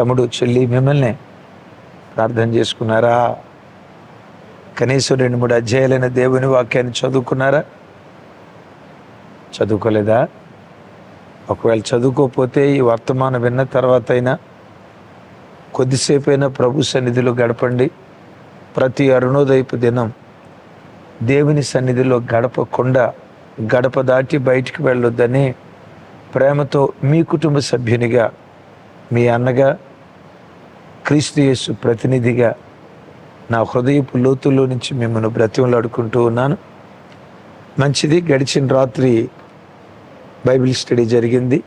తమ్ముడు చెల్లి మిమ్మల్ని ప్రార్థన చేసుకున్నారా? కనీసం రెండు మూడు అధ్యాయులైన దేవుని వాక్యాన్ని చదువుకున్నారా? చదువుకోలేదా? ఒకవేళ చదువుకోకపోతే ఈ వర్తమానం విన్న తర్వాత అయినా కొద్దిసేపు అయినా ప్రభు సన్నిధిలో గడపండి. ప్రతి అరుణోదయపు దినం దేవుని సన్నిధిలో గడపకుండా గడప దాటి బయటికి వెళ్ళొద్దని ప్రేమతో మీ కుటుంబ సభ్యునిగా మీ అన్నగా క్రీస్తు యేసు ప్రతినిధిగా నా హృదయపు లోతుల్లో నుంచి మిమ్మల్ని బ్రతిమలాడుకుంటూ ఉన్నాను. మంచిది గడిచిన రాత్రి బైబిల్ స్టడీ జరిగింది.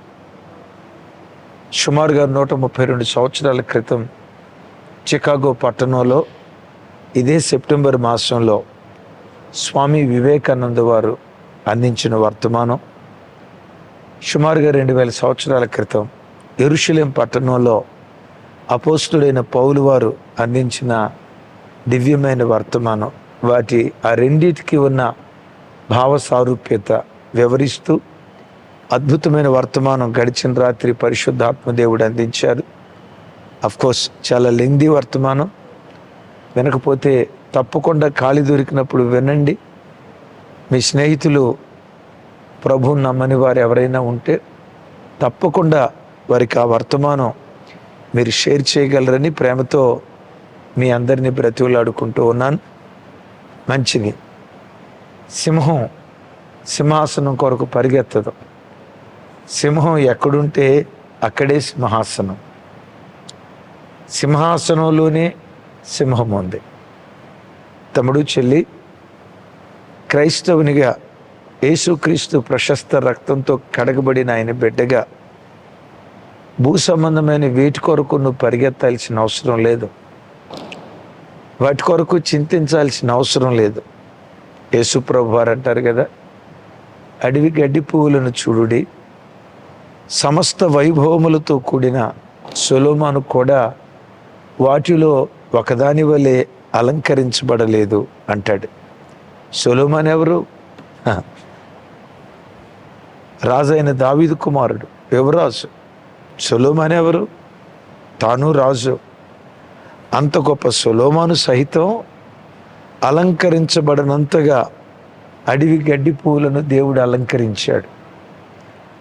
సుమారుగా నూట ముప్పై రెండు సంవత్సరాల క్రితం చికాగో పట్టణంలో ఇదే సెప్టెంబర్ మాసంలో స్వామి వివేకానంద వారు అందించిన వర్తమానం. సుమారుగా రెండు వేల సంవత్సరాల క్రితం ఎరుషులేం పట్టణంలో అపోస్తుడైన పౌలు వారు అందించిన దివ్యమైన వర్తమానం. వాటి ఆ రెండిటికి ఉన్న భావ సారూప్యత వివరిస్తూ అద్భుతమైన వర్తమానం గడిచిన రాత్రి పరిశుద్ధాత్మదేవుడు అందించారు. కోర్స్ చాలా లెంది వర్తమానం. వినకపోతే తప్పకుండా ఖాళీ దొరికినప్పుడు వినండి. మీ స్నేహితులు ప్రభు నమ్మని వారు ఎవరైనా ఉంటే తప్పకుండా వారికి ఆ వర్తమానం మీరు షేర్ చేయగలరని ప్రేమతో మీ అందరినీ బ్రతివులాడుకుంటూ ఉన్నాను. మంచిది. సింహం సింహాసనం కొరకు పరిగెత్తదు. సింహం ఎక్కడుంటే అక్కడే సింహాసనం. సింహాసనంలోనే సింహం ఉంది. తమ్ముడు చెల్లి క్రైస్తవునిగా యేసుక్రీస్తు ప్రశస్త రక్తంతో కడగబడిన ఆయన బిడ్డగా భూ సంబంధమైన వీటి కొరకు నువ్వు పరిగెత్తాల్సిన అవసరం లేదు. వాటి కొరకు చింతించాల్సిన అవసరం లేదు. యేసుప్రభు వారు అంటారు కదా అడవి గడ్డి పువ్వులను చూడుడి. సమస్త వైభవములతో కూడిన సొలోమాను కూడా వాటిలో ఒకదాని వలె అలంకరించబడలేదు అంటాడు. సొలోమాన్ ఎవరు? రాజైన దావీదు కుమారుడు యువరాజు. సొలోమాన్ ఎవరు? తాను రాజు. అంత గొప్ప సొలోమాను సహితం అలంకరించబడినంతగా అడవి గడ్డి పువ్వులను దేవుడు అలంకరించాడు.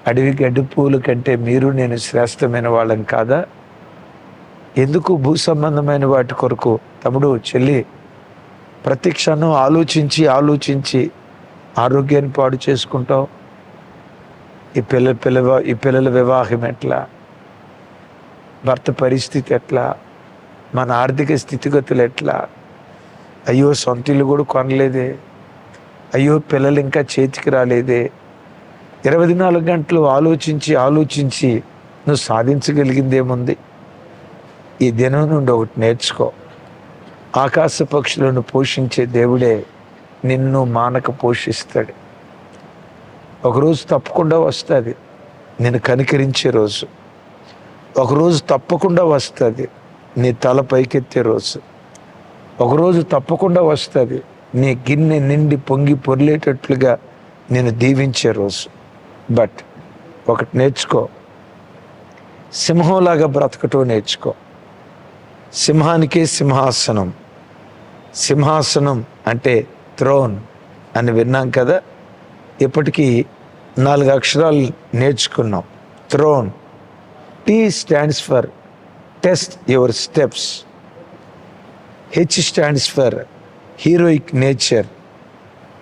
అడవి గడ్డి పువ్వుల కంటే మీరు నేను శ్రేష్టమైన వాళ్ళం కాదా? ఎందుకు భూ సంబంధమైన వాటి కొరకు? తమ్ముడు చెల్లి ప్రతి క్షణం ఆలోచించి ఆలోచించి ఆరోగ్యాన్ని పాడు చేసుకుంటావు. ఈ పిల్ల పిల్ల ఈ పిల్లల వివాహం ఎట్లా? భర్త పరిస్థితి ఎట్లా? మన ఆర్థిక స్థితిగతులు ఎట్లా? అయ్యో సొంత ఇల్లు కూడా కొనలేదే. అయ్యో పిల్లలు ఇంకా చేతికి రాలేదే. ఇరవై నాలుగు గంటలు ఆలోచించి ఆలోచించి నువ్వు సాధించగలిగిందేముంది? ఈ దినం నుండి ఒకటి నేర్చుకో. ఆకాశ పక్షులను పోషించే దేవుడే నిన్ను మానక పోషిస్తాడు. ఒకరోజు తప్పకుండా వస్తుంది. నేను కనికరించే రోజు. ఒకరోజు తప్పకుండా వస్తుంది. నీ తల పైకెత్తే రోజు. ఒకరోజు తప్పకుండా వస్తుంది. నీ గిన్నె నిండి పొంగి పొర్లేటట్లుగా నేను దీవించే రోజు. బట్ ఒకటి నేర్చుకో. సింహంలాగా బ్రతకటం నేర్చుకో. సింహానికే సింహాసనం. సింహాసనం అంటే థ్రోన్ అని విన్నాం కదా? ఇప్పటికీ నాలుగు అక్షరాలు నేర్చుకున్నాం. Throne T stands for test your steps. H stands for heroic nature.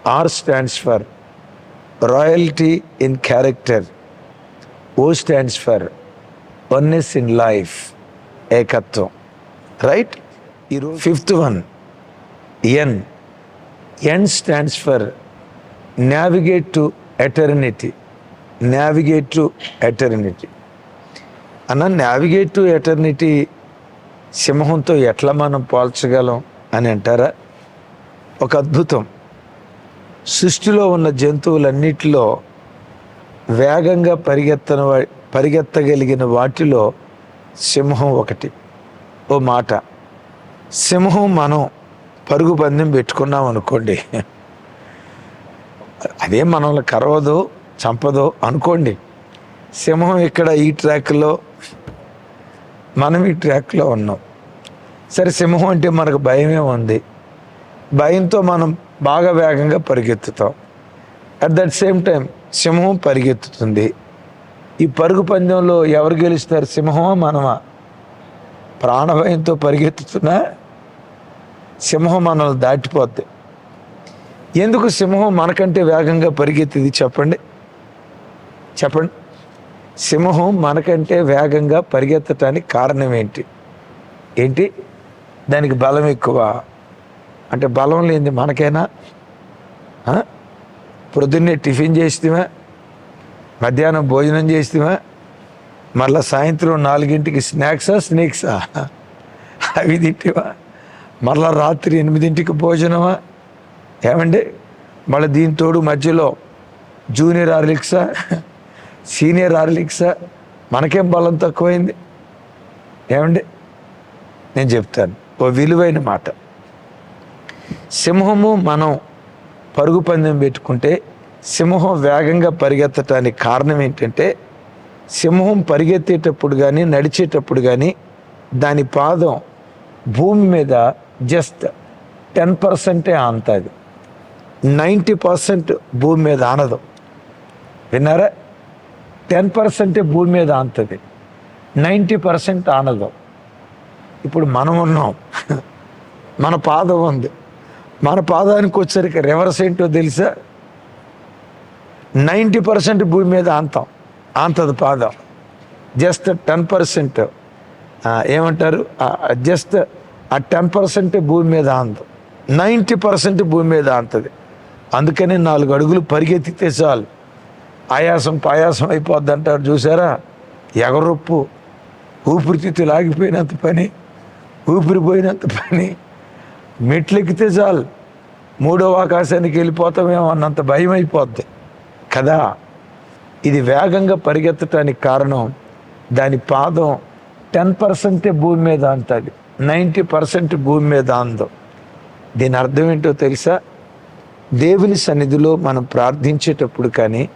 R stands for royalty in character. O stands for oneness in life. Ekatvam. Right? Fifth one, N. N stands for navigate to eternity. Navigate to eternity. అన్న navigate to eternity సింహంతో ఎట్లా మనం పోల్చగలం అని అంటారా? ఒక అద్భుతం. సృష్టిలో ఉన్న జంతువులన్నిటిలో వేగంగా పరిగెత్తన పరిగెత్తగలిగిన వాటిలో సింహం ఒకటి. ఓ మాట. సింహం మనం పరుగు పందెం పెట్టుకున్నాం అనుకోండి. అదే మనల్ని కరవదు చంపదు అనుకోండి. సింహం ఇక్కడ ఈ ట్రాక్లో మనం ఈ ట్రాక్లో ఉన్నాం. సరే సింహం అంటే మనకు భయమే ఉంది. భయంతో మనం బాగా వేగంగా పరిగెత్తుతాం. అట్ దట్ సేమ్ టైం సింహం పరిగెత్తుతుంది. ఈ పరుగు పందెంలో ఎవరు గెలుస్తారు సింహమా మనమా? ప్రాణభయంతో పరిగెత్తుతున్నా సింహం మనల్ని దాటిపోద్ది. ఎందుకు సింహం మనకంటే వేగంగా పరిగెత్తింది చెప్పండి? చెప్పండి. సింహం మనకంటే వేగంగా పరిగెత్తటానికి కారణం ఏంటి? ఏంటి? దానికి బలం ఎక్కువ. అంటే బలం లేనిది మనకైనా? పొద్దున్నే టిఫిన్ చేస్తామా మధ్యాహ్నం భోజనం చేస్తామా మళ్ళీ సాయంత్రం నాలుగింటికి స్నాక్సా స్నేక్సా? అవి తింటివా? మళ్ళా రాత్రి ఎనిమిదింటికి భోజనమా? ఏమండి? మళ్ళీ దీంతోడు మధ్యలో జూనియర్ ఆర్లిక్సా సీనియర్ ఆర్లిక్సా మనకేం బలం తక్కువైంది? ఏమండి? నేను చెప్తాను. ఓ విలువైన మాట. సింహము మనం పరుగు పందెం పెట్టుకుంటే సింహం వేగంగా పరిగెత్తటానికి కారణం ఏంటంటే సింహం పరిగెత్తేటప్పుడు కానీ నడిచేటప్పుడు కానీ దాని పాదం భూమి మీద జస్ట్ టెన్ పర్సెంటే ఆనుతుంది. నైంటీ పర్సెంట్ భూమి మీద ఆనదు. విన్నారా? టెన్ పర్సెంటే భూమి మీద ఆనుతుంది నైంటీ పర్సెంట్ ఆనదు. ఇప్పుడు మనం ఉన్నాం. మన పాదం ఉంది. మన పాదానికి వచ్చరికి రివర్స్ ఏంటో తెలుసా? నైంటీ పర్సెంట్ భూమి మీద ఆంతాం. ఆంతది పాదం. జస్ట్ టెన్ పర్సెంట్ ఏమంటారు? జస్ట్ ఆ టెన్ పర్సెంట్ భూమి మీద ఆంతం. నైంటీ పర్సెంట్ భూమి మీద ఆంతది. అందుకని నాలుగు అడుగులు పరిగెత్తితే చాలు. ఆయాసం పాయాసం అయిపోద్ది అంటారు చూసారా? ఎగరొప్పు ఊపిరితిత్తులు ఆగిపోయినంత పని ఊపిరిపోయినంత పని. మెట్లెక్కితే చాలు మూడవ ఆకాశానికి వెళ్ళిపోతామేమో అన్నంత భయం అయిపోద్ది. కదా? ఇది వేగంగా పరిగెత్తటానికి కారణం దాని పాదం టెన్ పర్సెంటే భూమి మీద అంటుంది నైంటీ పర్సెంట్ భూమి మీద అందో. దీని అర్థం ఏంటో తెలుసా? దేవుని సన్నిధిలో మనం ప్రార్థించేటప్పుడు కానీ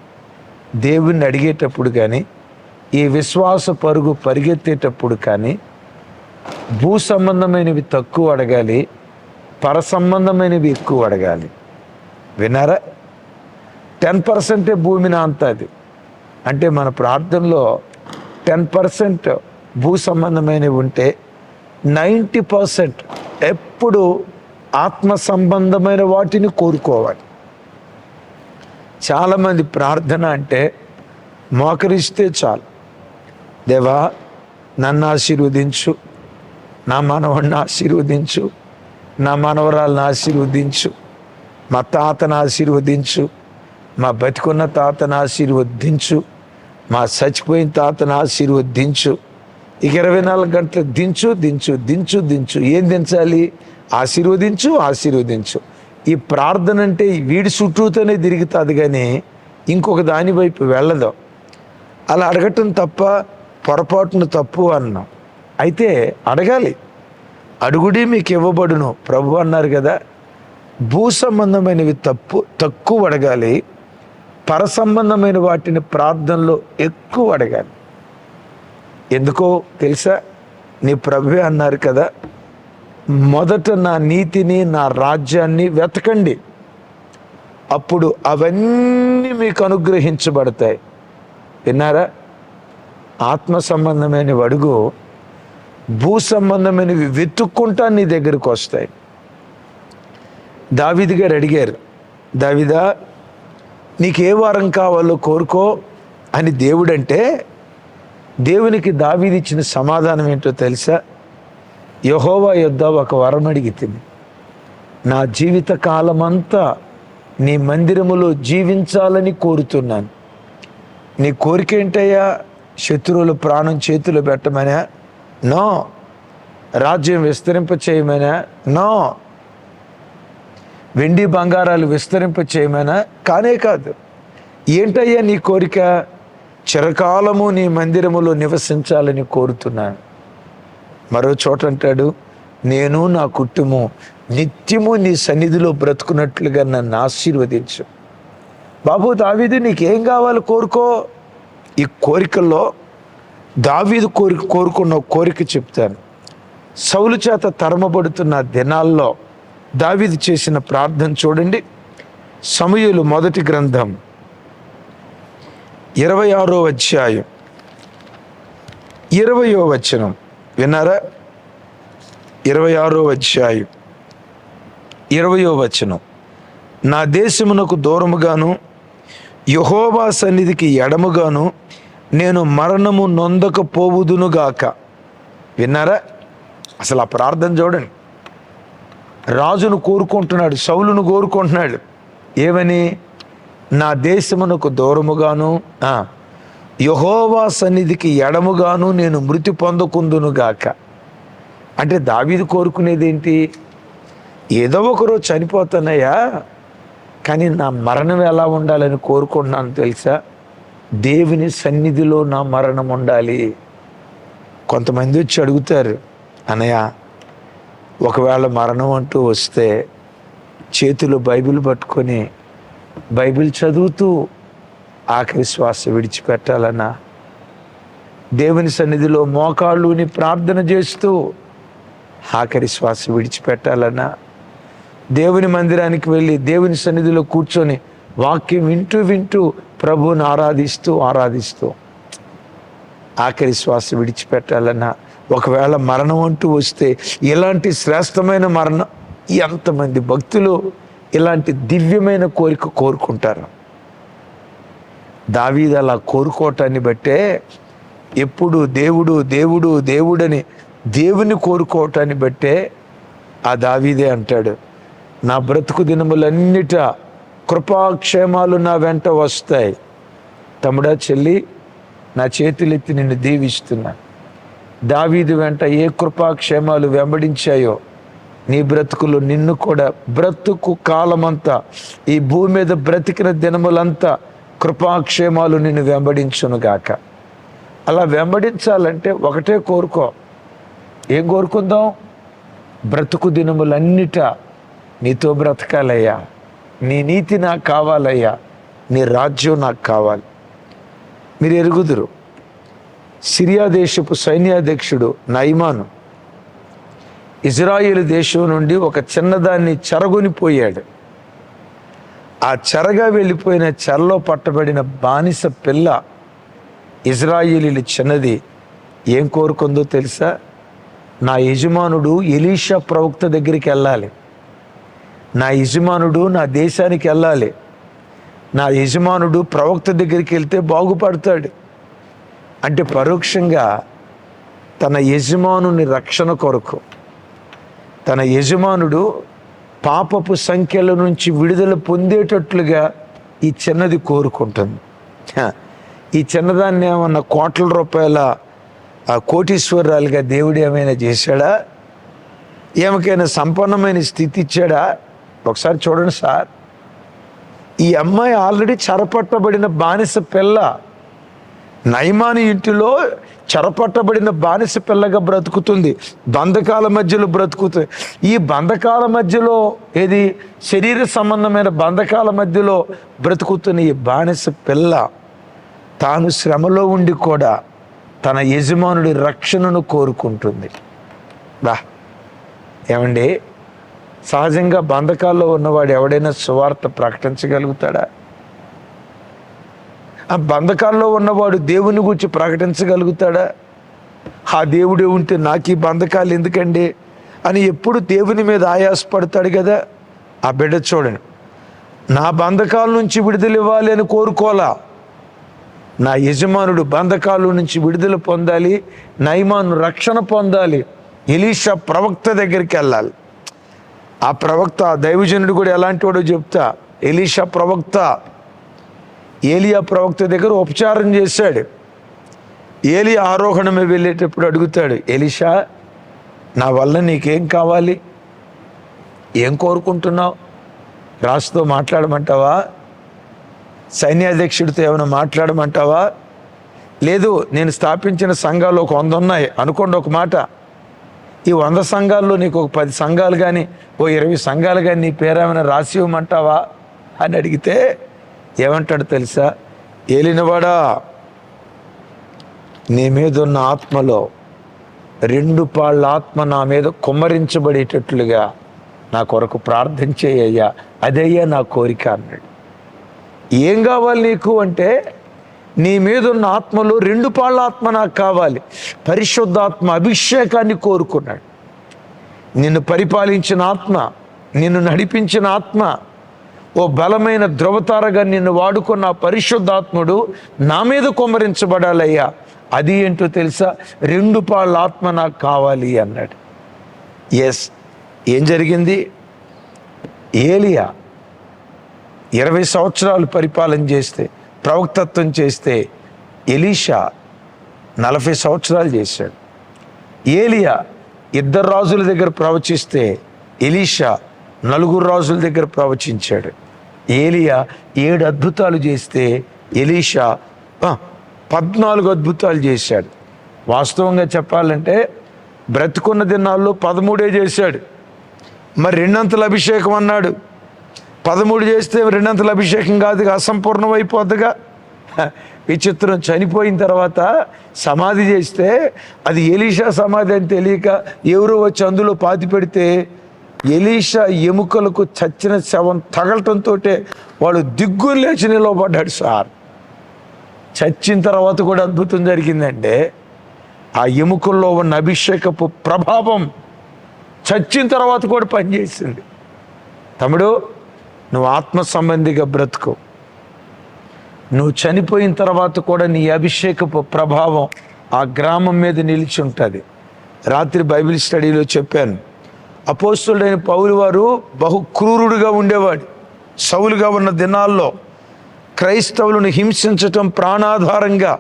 దేవుణ్ణి అడిగేటప్పుడు కానీ ఈ విశ్వాస పరుగు పరిగెత్తేటప్పుడు కానీ భూ సంబంధమైనవి తక్కువ అడగాలి పర సంబంధమైనవి ఎక్కువ అడగాలి. విన్నారా? టెన్ పర్సెంటే భూమిని అంతది అంటే మన ప్రార్థనలో టెన్ పర్సెంట్ భూ సంబంధమైనవి ఉంటే నైంటీ పర్సెంట్ ఎప్పుడు ఆత్మ సంబంధమైన వాటిని కోరుకోవాలి. చాలామంది ప్రార్థన అంటే మోకరిస్తే చాలు. దేవా నన్ను ఆశీర్వదించు నా మనవడిని ఆశీర్వదించు నా మనవరాలను ఆశీర్వదించు మా తాతను ఆశీర్వదించు మా బతికున్న తాతను ఆశీర్వదించు మా చచ్చిపోయిన తాతను ఆశీర్వదించు. ఇక ఇరవై నాలుగు గంటలు దించు దించు దించు దించు. ఏం దించాలి? ఆశీర్వదించు ఆశీర్వదించు. ఈ ప్రార్థన అంటే వీడి చుట్టూతోనే తిరుగుతుంది కానీ ఇంకొక దాని వైపు వెళ్ళదు. అలా అడగటం తప్ప పొరపాటును తప్పు అన్నాం. అయితే అడగాలి. అడుగుడి మీకు ఇవ్వబడును. ప్రభు అన్నారు కదా భూ సంబంధమైనవి తప్పు తక్కువ అడగాలి. పర సంబంధమైన వాటిని ప్రార్థనలో ఎక్కువ అడగాలి. ఎందుకో తెలుసా? నీ ప్రభువే అన్నారు కదా మొదట నా నీతిని నా రాజ్యాన్ని వెతకండి. అప్పుడు అవన్నీ మీకు అనుగ్రహించబడతాయి. విన్నారా? ఆత్మ సంబంధమైన అడుగు భూ సంబంధమైనవి వెతుక్కుంటా నీ దగ్గరకు వస్తాయి. దావిది గారు అడిగారు దావిదా నీకు ఏ వారం కావాలో కోరుకో అని దేవుడంటే దేవునికి దావీది ఇచ్చిన సమాధానం ఏంటో తెలుసా? యహోవా యొద్ద ఒక వరం అడిగితిని నా జీవిత కాలమంతా నీ మందిరములో జీవించాలని కోరుతున్నాను. నీ కోరిక ఏంటయ్యా? శత్రువులు ప్రాణం చేతిలో పెట్టమనే? నో. రాజ్యం విస్తరింప చేయమనే? నో. వెండి బంగారాలు విస్తరింప చేయమనే? కానే కాదు. ఏంటయ్యా నీ కోరిక? చిరకాలము నీ మందిరములో నివసించాలని కోరుతున్నాను. మరో చోట అంటాడు నేను నా కుటుంబం నిత్యము నీ సన్నిధిలో బ్రతుకున్నట్లుగా నన్ను ఆశీర్వదించు. బాబు దావీదు నీకేం కావాలి కోరుకో? ఈ కోరికల్లో దావీదు కోరిక కోరుకున్న కోరిక చెప్తాను. సౌలు చేత తరమబడుతున్న దినాల్లో దావీదు చేసిన ప్రార్థన చూడండి. సమయులు మొదటి గ్రంథం ఇరవై ఆరో అధ్యాయం ఇరవయో వచనం. విన్నారా? ఇరవై ఆరో అధ్యాయం. ఇరవయో వచనం. నా దేశమునకు దూరముగాను యహోవా సన్నిధికి ఎడముగాను నేను మరణము నొందకపోవుదునుగాక విన్నారా? అసలు ఆ ప్రార్థన చూడండి. రాజును కోరుకుంటున్నాడు సౌలును కోరుకుంటున్నాడు. ఏమని? నా దేశమునకు దూరముగాను యహోవా సన్నిధికి ఎడముగాను నేను మృతి పొందకుందునుగాక. అంటే దావీది కోరుకునేది ఏంటి ఏదో ఒకరోజు చనిపోతానయ్యా కానీ నా మరణం ఎలా ఉండాలని కోరుకుంటున్నాను తెలుసా? దేవుని సన్నిధిలో నా మరణం ఉండాలి. కొంతమంది వచ్చి అడుగుతారు అన్నయ్య ఒకవేళ మరణం అంటూ వస్తే చేతిలో బైబిల్ పట్టుకొని బైబిల్ చదువుతూ ఆఖరి శ్వాస విడిచిపెట్టాలన్నా దేవుని సన్నిధిలో మోకాళ్ళుని ప్రార్థన చేస్తూ ఆఖరి శ్వాస విడిచిపెట్టాలన్నా దేవుని మందిరానికి వెళ్ళి దేవుని సన్నిధిలో కూర్చొని వాక్యం వింటూ వింటూ ప్రభువుని ఆరాధిస్తూ ఆరాధిస్తూ ఆఖరి శ్వాస విడిచిపెట్టాలన్నా ఒకవేళ మరణం అంటూ వస్తే ఇలాంటి శ్రేష్టమైన మరణం ఎంతమంది భక్తులు ఇలాంటి దివ్యమైన కోరిక కోరుకుంటారు. దావీదు అలా కోరుకోవటాన్ని బట్టే ఎప్పుడు దేవుడు దేవుడు దేవుడని దేవుని కోరుకోవటాన్ని బట్టే ఆ దావీదే అంటాడు. నా బ్రతుకు దినములన్నిట కృపాక్షేమాలు నా వెంట వస్తాయి. తమ్ముడా చెల్లి నా చేతులెత్తి నిన్ను దీవిస్తున్నా. దావీదు వెంట ఏ కృపాక్షేమాలు వెంబడించాయో నీ బ్రతుకులు నిన్ను కూడా బ్రతుకు కాలమంతా ఈ భూమి మీద బ్రతికిన దినములంతా కృపాక్షేమాలు నిన్ను వెంబడించునుగాక అలా వెంబడించాలంటే ఒకటే కోరుకో. ఏం కోరుకుందాం? బ్రతుకు దినములన్నిట నీతో బ్రతకాలయ్యా. నీ నీతి నాకు కావాలయ్యా. నీ రాజ్యం నాకు కావాలి. మీరు ఎరుగుదురు. సిరియా దేశపు సైన్యాధ్యక్షుడు నైమాను ఇజ్రాయిల్ దేశం నుండి ఒక చిన్నదాన్ని చెరగొనిపోయాడు. ఆ చెరగా వెళ్ళిపోయిన చెరలో పట్టబడిన బానిస పిల్ల ఇజ్రాయిలీలు చిన్నది ఏం కోరుకుందో తెలుసా? నా యజమానుడు ఎలీషా ప్రవక్త దగ్గరికి వెళ్ళాలి. నా యజమానుడు నా దేశానికి వెళ్ళాలి. నా యజమానుడు ప్రవక్త దగ్గరికి వెళ్తే బాగుపడతాడు. అంటే పరోక్షంగా తన యజమానుని రక్షణ కొరకు తన యజమానుడు పాపపు సంఖ్యల నుంచి విడుదల పొందేటట్లుగా ఈ చిన్నది కోరుకుంటుంది. ఈ చిన్నదాన్ని ఏమన్నా కోట్ల రూపాయల కోటీశ్వరాలుగా దేవుడు ఏమైనా చేశాడా? ఏమకైనా సంపన్నమైన స్థితి ఇచ్చాడా? ఒకసారి చూడండి సార్. ఈ అమ్మాయి ఆల్రెడీ చెరపట్టబడిన బానిస పిల్ల. నయమాని ఇంటిలో చెరపట్టబడిన బానిస పిల్లగా బ్రతుకుతుంది. బంధకాల మధ్యలో బ్రతుకుతుంది ఈ బంధకాల మధ్యలో ఏది? శరీర సంబంధమైన బంధకాల మధ్యలో బ్రతుకుతున్న ఈ బానిస పిల్ల తాను శ్రమలో ఉండి కూడా తన యజమానుడి రక్షణను కోరుకుంటుంది. బా. ఏమండి? సహజంగా బంధకాల్లో ఉన్నవాడు ఎవడైనా సువార్త ప్రకటించగలుగుతాడా? ఆ బంధకాల్లో ఉన్నవాడు దేవుని గురించి ప్రకటించగలుగుతాడా? ఆ దేవుడే ఉంటే నాకు ఈ బంధకాలు ఎందుకండి? అని ఎప్పుడు దేవుని మీద ఆయాసపడతాడు కదా? ఆ బిడ్డ చూడండి. నా బంధకాల నుంచి విడుదల ఇవ్వాలి అని కోరుకోలా నా యజమానుడు బంధకాల నుంచి విడుదల పొందాలి నైమాను రక్షణ పొందాలి ఎలీషా ప్రవక్త దగ్గరికి వెళ్ళాలి. ఆ ప్రవక్త దైవజనుడు కూడా ఎలాంటి వాడో చెప్తా ఎలీషా ప్రవక్త. ఏలియా ప్రవక్త దగ్గర ఉపచారం చేశాడు. ఏలి ఆరోహణమే వెళ్ళేటప్పుడు అడుగుతాడు ఎలిషా నా వల్ల నీకేం కావాలి? ఏం కోరుకుంటున్నావు? రాసుతో మాట్లాడమంటావా? సైన్యాధ్యక్షుడితో ఏమైనా మాట్లాడమంటావా? లేదు నేను స్థాపించిన సంఘాలు ఒక వంద ఉన్నాయి. అనుకోండి ఒక మాట. ఈ వంద సంఘాల్లో నీకు ఒక పది సంఘాలు కానీ ఓ ఇరవై సంఘాలు కానీ నీ పేరేమైనా రాసి ఇవ్వమంటావా? అని అడిగితే ఏమంటాడు తెలుసా? ఏలినవాడా నీ మీద ఉన్న ఆత్మలో రెండు పాళ్ళ ఆత్మ నా మీద కుమ్మరించబడేటట్లుగా నా కొరకు ప్రార్థన చేయ్యా అదయ్యా నా కోరిక అన్నాడు. ఏం కావాలి నీకు అంటే నీ మీద ఉన్న ఆత్మలో రెండు పాళ్ళ ఆత్మ నాకు కావాలి. పరిశుద్ధాత్మ అభిషేకాన్ని కోరుకున్నాడు. నిన్ను పరిపాలించిన ఆత్మ నిన్ను నడిపించిన ఆత్మ ఓ బలమైన ధ్రువతారగా నిన్ను వాడుకున్న పరిశుద్ధాత్ముడు నా మీద కుమరించబడాలయ్యా అది ఏంటో తెలుసా? రెండు పాళ్ళ ఆత్మ నాకు కావాలి అన్నాడు. ఎస్ ఏం జరిగింది? ఏలియా ఇరవై సంవత్సరాలు పరిపాలన చేస్తే ప్రవక్తత్వం చేస్తే ఎలీషా నలభై సంవత్సరాలు చేశాడు. ఏలియా ఇద్దరు రాజుల దగ్గర ప్రవచిస్తే ఎలీషా నలుగురు రాజుల దగ్గర ప్రవచించాడు. ఏలియా ఏడు అద్భుతాలు చేస్తే ఎలీషా పద్నాలుగు అద్భుతాలు చేశాడు. వాస్తవంగా చెప్పాలంటే బ్రతుకున్న దినాల్లో పదమూడే చేశాడు. మరి రెండంతల అభిషేకం అన్నాడు. పదమూడు చేస్తే రెండంతల అభిషేకం కాదు అసంపూర్ణం అయిపోద్దిగా విచిత్రం చనిపోయిన తర్వాత సమాధి చేస్తే అది ఎలీషా సమాధి అని తెలియక ఎవరో వచ్చి అందులో పాతి పెడితే ఎలీషా ఎముకలకు చచ్చిన శవం తగలటంతో వాడు దిగ్గులు లేచి నిలవబడ్డాడు సార్. చచ్చిన తర్వాత కూడా అద్భుతం జరిగిందంటే ఆ ఎముకల్లో ఉన్న అభిషేకపు ప్రభావం చచ్చిన తర్వాత కూడా పనిచేసింది. తమ్ముడు నువ్వు ఆత్మ సంబంధిగా బ్రతుకు. నువ్వు చనిపోయిన తర్వాత కూడా నీ అభిషేకపు ప్రభావం ఆ గ్రామం మీద నిలిచి ఉంటుంది. రాత్రి బైబిల్ స్టడీలో చెప్పాను. అపోస్తుడైన పౌలు వారు బహు క్రూరుడుగా ఉండేవాడు. సౌలుగా ఉన్న దినాల్లో క్రైస్తవులను హింసించటం ప్రాణాధారంగా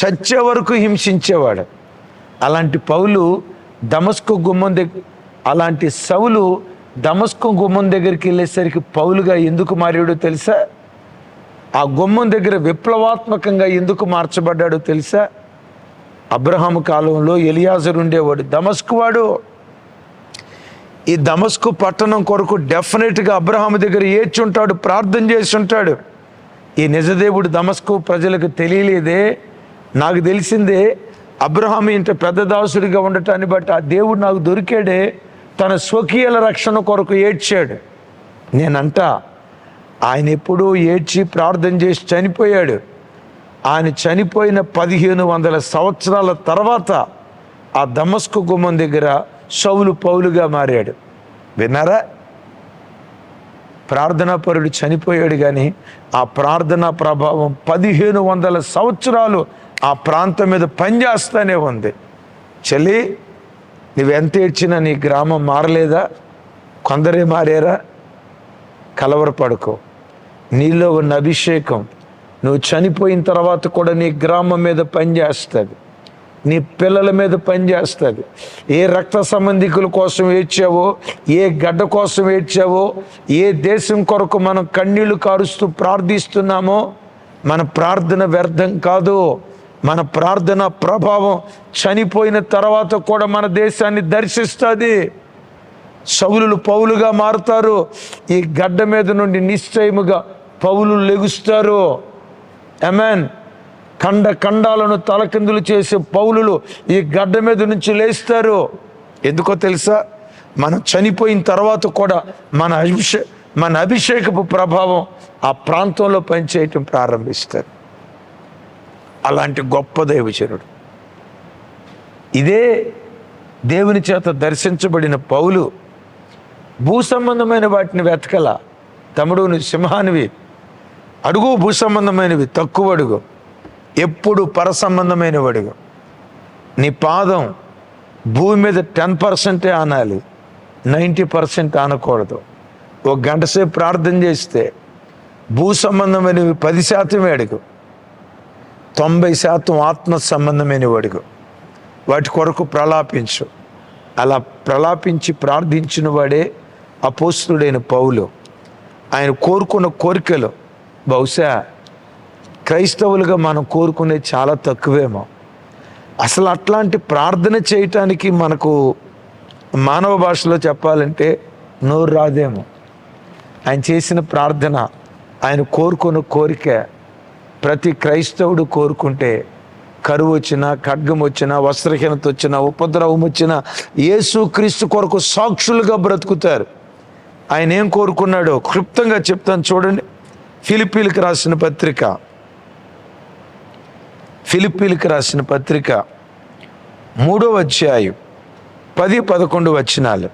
చచ్చే వరకు హింసించేవాడు. అలాంటి పౌలు దమస్కు గుమ్మం దగ్గర అలాంటి సౌలు దమస్కు గుమ్మం దగ్గరికి వెళ్ళేసరికి పౌలుగా ఎందుకు మారాడో తెలుసా? ఆ గుమ్మం దగ్గర విప్లవాత్మకంగా ఎందుకు మార్చబడ్డాడో తెలుసా? అబ్రహాం కాలంలో ఎలియాజర్ ఉండేవాడు. దమస్కు వాడు ఈ దమస్కు పట్టణం కొరకు డెఫినెట్గా అబ్రహాం దగ్గర ఏడ్చి ఉంటాడు ప్రార్థన చేసి ఉంటాడు. ఈ నిజదేవుడు దమస్కు ప్రజలకు తెలియలేదే నాకు తెలిసిందే అబ్రహాం ఇంత పెద్ద దాసుడిగా ఉండటాన్ని బట్టి ఆ దేవుడు నాకు దొరికాడే తన స్వకీయుల రక్షణ కొరకు ఏడ్చాడు. నేనంట ఆయన ఎప్పుడూ ఏడ్చి ప్రార్థన చేసి చనిపోయాడు. ఆయన చనిపోయిన పదిహేను వందల సంవత్సరాల తర్వాత ఆ దమస్కు గుమ్మం దగ్గర సౌలు పౌలుగా మారాడు. విన్నారా? ప్రార్థనాపరుడు చనిపోయాడు కానీ ఆ ప్రార్థనా ప్రభావం పదిహేను వందల సంవత్సరాలు ఆ ప్రాంతం మీద పనిచేస్తూనే ఉంది. చెల్లి నువ్వెంత ఏడ్చినా నీ గ్రామం మారలేదా? కొందరే మారారా? కలవరపడుకో. నీలో ఉన్న అభిషేకం. నువ్వు చనిపోయిన తర్వాత కూడా నీ గ్రామం మీద పనిచేస్తుంది. నీ పిల్లల మీద పనిచేస్తుంది ఏ రక్త సంబంధికుల కోసం ఏడ్చావో ఏ గడ్డ కోసం ఏడ్చావో ఏ దేశం కొరకు మనం కన్నీళ్ళు కారుస్తూ ప్రార్థిస్తున్నామో మన ప్రార్థన వ్యర్థం కాదు. మన ప్రార్థన ప్రభావం చనిపోయిన తర్వాత కూడా మన దేశాన్ని దర్శిస్తుంది. సౌలులు పౌలుగా మారుతారు. ఈ గడ్డ మీద నుండి నిశ్చయముగా పౌలు లెగుస్తారు. అమెన్ ఖండ ఖండాలను తలకిందులు చేసే పౌలులు ఈ గడ్డ మీద నుంచి లేస్తారు. ఎందుకో తెలుసా? మనం చనిపోయిన తర్వాత కూడా మన అభిషే మన అభిషేకపు ప్రభావం ఆ ప్రాంతంలో పనిచేయటం ప్రారంభిస్తారు. అలాంటి గొప్ప దైవచనుడు ఇదే దేవుని చేత దర్శించబడిన పౌలు భూ సంబంధమైన వాటిని వెతకల. తమ్ముడు సింహానివి. అడుగు భూ సంబంధమైనవి. తక్కువ అడుగు. ఎప్పుడు పర సంబంధమైన నీ పాదం భూమి మీద టెన్ పర్సెంటే ఆనాలి నైంటీ పర్సెంట్ ఆనకూడదు ఒక గంట సేపు ప్రార్థన చేస్తే భూ సంబంధమైనవి పది శాతమే అడుగు తొంభై శాతం ఆత్మ సంబంధమైన అడుగు వాటి కొరకు ప్రలాపించు. అలా ప్రలాపించి ప్రార్థించిన వాడే అపోస్తుడైన పౌలు. ఆయన కోరుకున్న కోరికలు బహుశా క్రైస్తవులుగా మనం కోరుకునే చాలా తక్కువేమో. అసలు అట్లాంటి ప్రార్థన చేయటానికి మనకు మానవ భాషలో చెప్పాలంటే నోరు రాదేమో. ఆయన చేసిన ప్రార్థన ఆయన కోరుకున్న కోరిక ప్రతి క్రైస్తవుడు కోరుకుంటే కరువు వచ్చినా ఖడ్గం వచ్చినా వస్త్రహీనత వచ్చినా ఉపద్రవం వచ్చినా యేసు క్రీస్తు కొరకు సాక్షులుగా బ్రతుకుతారు. ఆయన ఏం కోరుకున్నాడో క్లుప్తంగా చెప్తాను చూడండి. ఫిలిపీలకు రాసిన పత్రిక ఫిలిప్పీలకు రాసిన పత్రిక మూడో అధ్యాయం పది పదకొండు వచనాలు.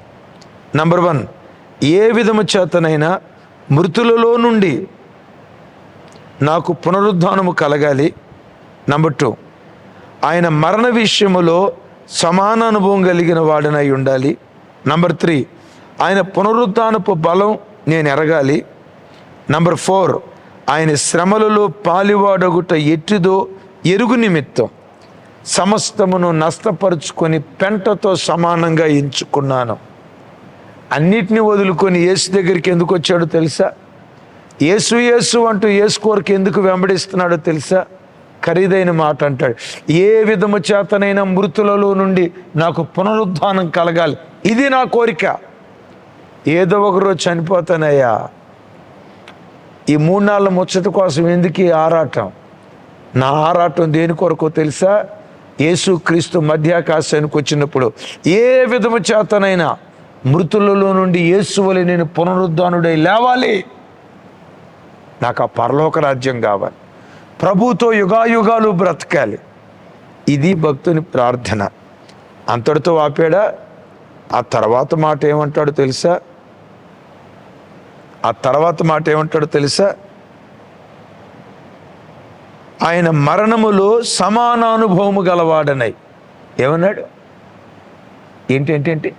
నంబర్ వన్ ఏ విధము చేతనైనా మృతులలో నుండి నాకు పునరుద్ధానము కలగాలి. నంబర్ టూ ఆయన మరణ విషయములో సమాన అనుభవం కలిగిన వాడినై ఉండాలి. నంబర్ త్రీ ఆయన పునరుద్ధానపు బలం నేను ఎరగాలి. నంబర్ ఫోర్ ఆయన శ్రమలలో పాలివాడగుట ఎట్టిదో ఎరుగు నిమిత్తం సమస్తమును నష్టపరుచుకొని పెంటతో సమానంగా ఎంచుకున్నాను. అన్నిటినీ వదులుకొని యేసు దగ్గరికి ఎందుకు వచ్చాడో తెలుసా? యేసు యేసు అంటూ యేసు కోరిక ఎందుకు వెంబడిస్తున్నాడో తెలుసా? ఖరీదైన మాట అంటాడు. ఏ విధము చేతనైనా మృతులలో నుండి నాకు పునరుద్ధానం కలగాలి. ఇది నా కోరిక. ఏదో ఒకరోజు చనిపోతానయ్యా. ఈ మూడు నాళ్ళ ముచ్చట కోసం ఎందుకు ఆరాటం? నా ఆరాటం దేని కొరకు తెలుసా? యేసు క్రీస్తు మధ్యాకాశానికి వచ్చినప్పుడు ఏ విధము చేతనైనా మృతులలో నుండి యేసు వలె నేను పునరుద్ధానుడై లేవాలి. నాకు ఆ పరలోక రాజ్యం కావాలి. ప్రభుతో యుగాయుగాలు బ్రతకాలి. ఇది భక్తుని ప్రార్థన. అంతటితో ఆపాడా? ఆ తర్వాత మాట ఏమంటాడో తెలుసా? ఆ తర్వాత మాట ఏమంటాడో తెలుసా? ఆయన మరణములో సమానానుభవము గలవాడనై. ఏమన్నాడు? ఏంటి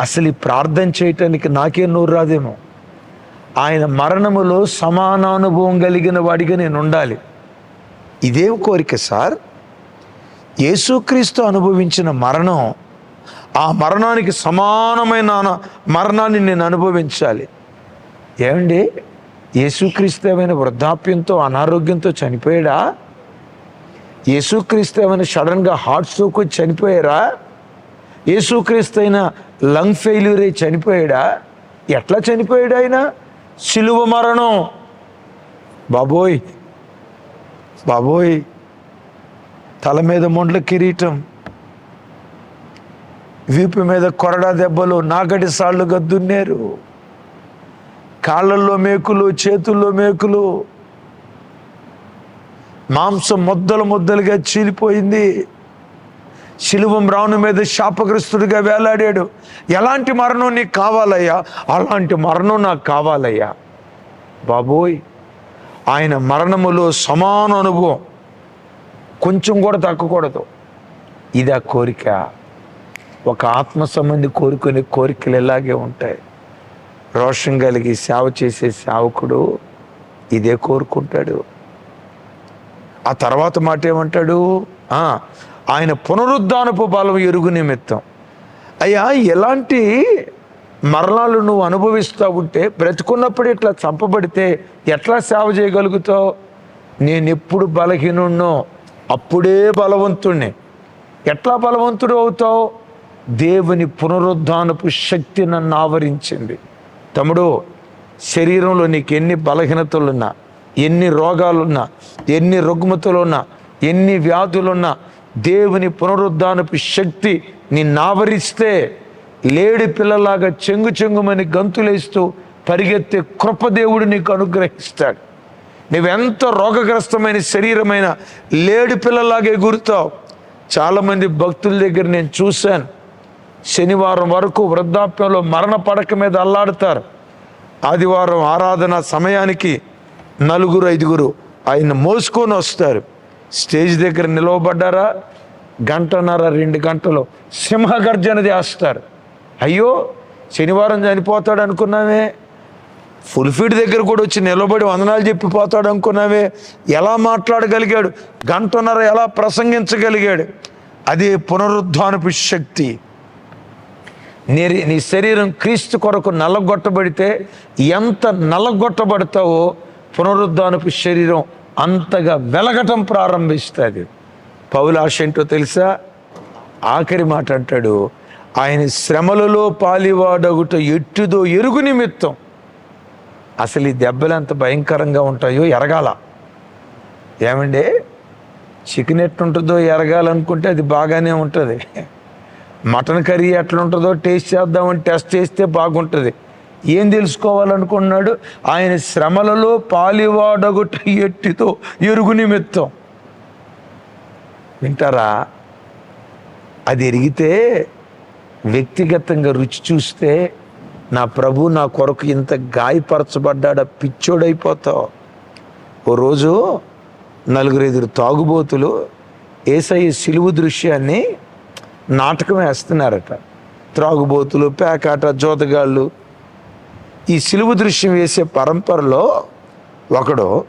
అసలు ఈ ప్రార్థన చేయటానికి నాకే నోరు రాదేమో. ఆయన మరణములో సమానానుభవం కలిగిన వాడిగా నేను ఉండాలి. ఇదే కోరిక సార్. యేసుక్రీస్తు అనుభవించిన మరణం ఆ మరణానికి సమానమైన మరణాన్ని నేను అనుభవించాలి. ఏమండి? యేసుక్రీస్తమైన వృద్ధాప్యంతో అనారోగ్యంతో చనిపోయాడా? యేసుక్రీస్తు ఏమైనా సడన్గా హార్ట్ స్ట్రోక్ వచ్చి చనిపోయారా? యేసుక్రీస్తు అయిన లంగ్ ఫెయిల్యూర్ అయి చనిపోయాడా? ఎట్లా చనిపోయాడు ఆయన? సిలువ మరణం. బాబోయ్! బాబోయ్! తల మీద మొండ్ల కిరీటం. వీపు మీద కొరడా దెబ్బలు నాగటి సాళ్ళుగా దున్నారు. కాళ్ళల్లో మేకులు చేతుల్లో మేకులు. మాంసం ముద్దలు ముద్దలుగా చీలిపోయింది. శిలువం రావును మీద శాపగ్రస్తుడిగా వేలాడాడు. ఎలాంటి మరణం నీకు కావాలయ్యా? అలాంటి మరణం నాకు కావాలయ్యా. బాబోయ్ ఆయన మరణములో సమాన అనుభవం. కొంచెం కూడా తగ్గకూడదు. ఇది ఆ కోరిక. ఒక ఆత్మ సంబంధి కోరుకునే కోరికలు ఇలాగే ఉంటాయి. రోషం కలిగి సేవ చేసే సేవకుడు ఇదే కోరుకుంటాడు. ఆ తర్వాత మాట ఏమంటాడు? ఆయన పునరుద్ధానపు బలం ఎరుగు నిమిత్తం. అయ్యా ఎలాంటి మరణాలు నువ్వు అనుభవిస్తూ ఉంటే బ్రతుకున్నప్పుడు ఇట్లా చంపబడితే ఎట్లా సేవ చేయగలుగుతావు? నేను ఎప్పుడు బలహీనున్నో అప్పుడే బలవంతుణ్ణి. ఎట్లా బలవంతుడు అవుతావు? దేవుని పునరుద్ధానపు శక్తి నన్ను ఆవరించింది. తమ్ముడు శరీరంలో నీకు ఎన్ని బలహీనతలున్నా ఎన్ని రోగాలున్నా ఎన్ని రుగ్మతలున్నా ఎన్ని వ్యాధులున్నా దేవుని పునరుద్ధానపు శక్తి నిన్ను ఆవరిస్తే లేడి పిల్లలాగా చెంగు చెంగుమని గంతులేస్తూ పరిగెత్తే కృపదేవుడు నీకు అనుగ్రహిస్తాడు. నువ్వెంత రోగగ్రస్తమైన శరీరమైన లేడి పిల్లలాగే గురుతావు చాలామంది భక్తుల దగ్గర నేను చూశాను. శనివారం వరకు వృద్ధాప్యంలో మరణ పడక మీద అల్లాడుతారు. ఆదివారం ఆరాధన సమయానికి నలుగురు ఐదుగురు ఆయన మోసుకొని వస్తారు. స్టేజ్ దగ్గర నిలవబడ్డారా? గంటన్నర రెండు గంటలు సింహగర్జన చేస్తారు. అయ్యో శనివారం చనిపోతాడు అనుకున్నామే ఫుల్ ఫీడ్ దగ్గర కూడా వచ్చి నిలబడి వందనాలు చెప్పిపోతాడు అనుకున్నావే? ఎలా మాట్లాడగలిగాడు? గంటన్నర ఎలా ప్రసంగించగలిగాడు? అది పునరుద్ధానపు శక్తి. నీ నీ శరీరం క్రీస్తు కొరకు నల్లగొట్టబడితే ఎంత నలగొట్టబడతావో పునరుద్ధానపు శరీరం అంతగా వెలగటం ప్రారంభిస్తుంది. పౌలాశ ఏంటో తెలుసా? ఆఖరి మాట అంటాడు ఆయన శ్రమలలో పాలివాడగుట ఎట్టుదో ఎరుగు నిమిత్తం. అసలు ఈ దెబ్బలు ఎంత భయంకరంగా ఉంటాయో ఎరగాల. ఏమండి? చికెన్ ఎట్టుంటుందో ఎరగాలనుకుంటే అది బాగానే ఉంటుంది. మటన్ కర్రీ ఎట్లుంటుందో టేస్ట్ చేద్దామని టెస్ట్ చేస్తే బాగుంటుంది. ఏం తెలుసుకోవాలనుకున్నాడు? ఆయన శ్రమలలో పాలివాడగుట ఎట్టితో ఎరుగు నిమిత్తం. వింటారా? అది ఎరిగితే వ్యక్తిగతంగా రుచి చూస్తే నా ప్రభు నా కొరకు ఇంత గాయపరచబడ్డాడ పిచ్చోడైపోతావు. ఓ రోజు నలుగురు ఎదురు తాగుబోతులు ఏసయ్య సిలువు దృశ్యాన్ని నాటకం వేస్తున్నారట. త్రాగుబోతులు పేకాట జోతగాళ్ళు. ఈ సిలువు దృశ్యం వేసే పరంపరలో ఒకడు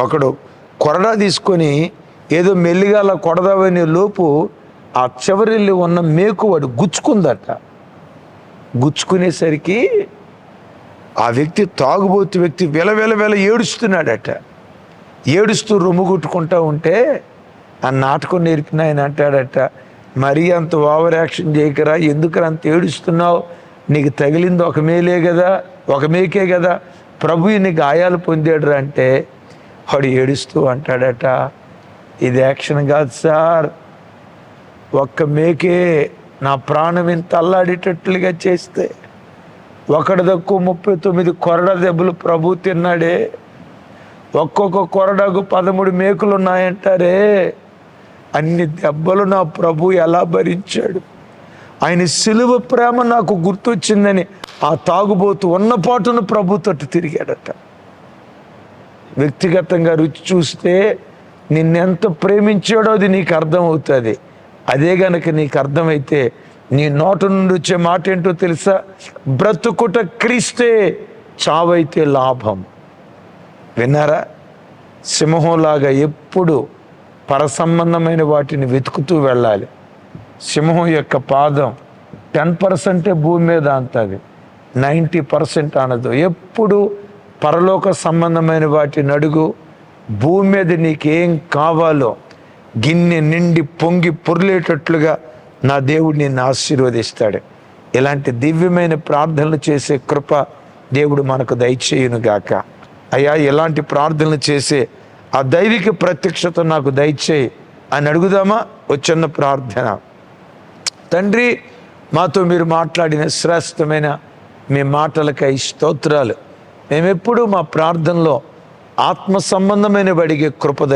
ఒకడు కొరడా తీసుకొని ఏదో మెల్లిగా అలా కొడదామనే లోపు ఆ చివరిల్లి ఉన్న మేకు వాడు గుచ్చుకుందట. గుచ్చుకునేసరికి ఆ వ్యక్తి తాగుబోతు వ్యక్తి వెల వెల వెల ఏడుస్తున్నాడట. ఏడుస్తూ రొమ్ము కొట్టుకుంటా ఉంటే ఆ నాటకం నేర్పిన ఆయన అంటాడట మరీ అంత ఓవర్ యాక్షన్ చేయకరా ఎందుకు అంత ఏడుస్తున్నావు? నీకు తగిలింది ఒక మేలే కదా ఒక మేకే కదా ప్రభు ఇన్ని గాయాలు పొందాడు అంటే వాడు ఏడుస్తూ అంటాడట ఇది యాక్షన్ కాదు సార్. ఒక్క మేకే నా ప్రాణం ఇంత అల్లాడేటట్లుగా చేస్తే ఒకటి తక్కువ ముప్పై తొమ్మిది కొరడ దెబ్బలు ప్రభు తిన్నాడే. ఒక్కొక్క కొరడకు పదమూడు మేకులు ఉన్నాయంటారే అన్ని దెబ్బలు నా ప్రభు ఎలా భరించాడు? ఆయన సిలువ ప్రేమ నాకు గుర్తొచ్చిందని ఆ తాగుబోతు ఉన్నపాటును ప్రభు తట్టు తిరిగాడట. వ్యక్తిగతంగా రుచి చూస్తే నిన్నెంత ప్రేమించాడో అది నీకు అర్థమవుతుంది. అదే గనక నీకు అర్థమైతే నీ నోట నుండి వచ్చే మాట ఏంటో తెలుసా? బ్రతుకుట క్రీస్తే చావైతే లాభం. విన్నారా? సింహంలాగా ఎప్పుడు పరసంబంధమైన వాటిని వెతుకుతూ వెళ్ళాలి. సింహం యొక్క పాదం టెన్ పర్సెంటే భూమి మీద అంతది. నైంటీ పర్సెంట్ అనదు ఎప్పుడు పరలోక సంబంధమైన వాటిని అడుగు. భూమి మీద నీకేం కావాలో గిన్నె నిండి పొంగి పొర్లేటట్లుగా నా దేవుడు నిన్ను ఆశీర్వదిస్తాడు. ఇలాంటి దివ్యమైన ప్రార్థనలు చేసే కృప దేవుడు మనకు దయచేయును గాక అయ్యా ఎలాంటి ప్రార్థనలు చేసే ఆ దైవిక ప్రత్యక్షత నాకు దయచేయి అని అడుగుదామా? వచ్చిన ప్రార్థన. తండ్రి మాతో మీరు మాట్లాడిన శ్రేష్టమైన మీ మాటలకై స్తోత్రాలు. మేమెప్పుడు మా ప్రార్థనలో ఆత్మ సంబంధమైన వాడికి కృప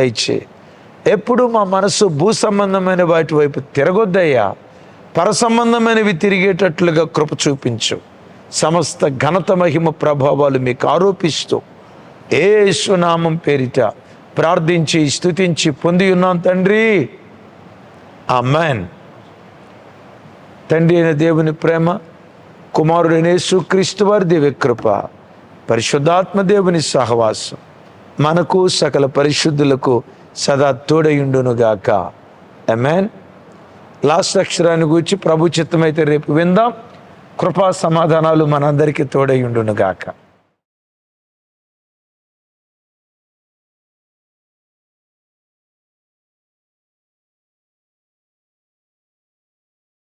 ఎప్పుడు మా మనసు భూ సంబంధమైన వాటి వైపు తిరగొద్దయ్యా. పర సంబంధమైనవి తిరిగేటట్లుగా కృప చూపించు. సమస్త ఘనత మహిమ ప్రభావాలు మీకు ఆరోపిస్తూ ఏ విశ్వనామం పేరిట ప్రార్థించి స్థుతించి పొంది ఉన్నాం తండ్రి. మ్యాన్ తండ్రి అయిన దేవుని ప్రేమ కుమారుడైన సుక్రీస్తు వారి దివ్యకృప పరిశుద్ధాత్మ దేవుని సహవాసం మనకు సకల పరిశుద్ధులకు సదా తోడయుండునుగాక మ్యాన్ లాస్ట్ అక్షరాన్ని గురించి ప్రభు చిత్తమైతే రేపు విందాం. కృపా సమాధానాలు మనందరికీ తోడయుండునుగాక